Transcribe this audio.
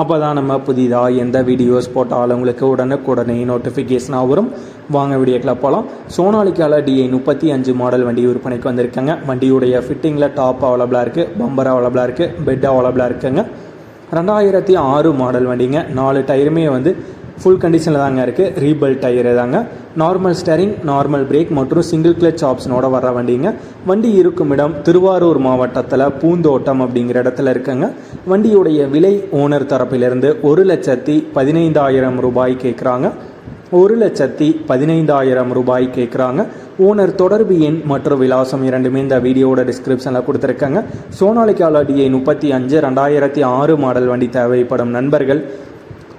அப்போ தான் நம்ம புதிதாக எந்த வீடியோஸ் போட்டாலும் உங்களுக்கு உடனுக்குடனே நோட்டிஃபிகேஷனாக வரும். வாங்க வீடியோக்கில் போகலாம் சோனாலிக்கால டிஐ முப்பத்தி அஞ்சு மாடல் வண்டி விற்பனைக்கு வந்திருக்காங்க. வண்டியுடைய ஃபிட்டிங்கில் டாப் அவைலபிளாக இருக்குது பம்பர் அவைலபிளாக இருக்குது பெட் அவைலபிளாக இருக்குங்க. ரெண்டாயிரத்தி ஆறு மாடல் வண்டிங்க. நாலு டயருமே வந்து ஃபுல் கண்டிஷனில் தாங்க இருக்குது ரீபல் டயரு தாங்க. நார்மல் ஸ்டரிங் நார்மல் பிரேக் மற்றும் சிங்கிள் கிளச் ஆப்ஷனோட வர வண்டிங்க. வண்டி இருக்கும் இடம் திருவாரூர் மாவட்டத்தில் பூந்தோட்டம் அப்படிங்கிற இடத்துல இருக்குங்க. வண்டியுடைய விலை ஓனர் தரப்பிலிருந்து ஒரு லட்சத்தி பதினைந்தாயிரம் ரூபாய் கேட்குறாங்க ஒரு லட்சத்தி பதினைந்தாயிரம் ரூபாய் கேட்குறாங்க ஓனர் தொடர்பு எண் மற்றும் விலாசம் இரண்டுமே இந்த வீடியோட டிஸ்கிரிப்ஷனில் கொடுத்துருக்காங்க. சோனாலிக்காலடியை முப்பத்தி அஞ்சு ரெண்டாயிரத்தி ஆறு மாடல் வண்டி தேவைப்படும் நண்பர்கள்.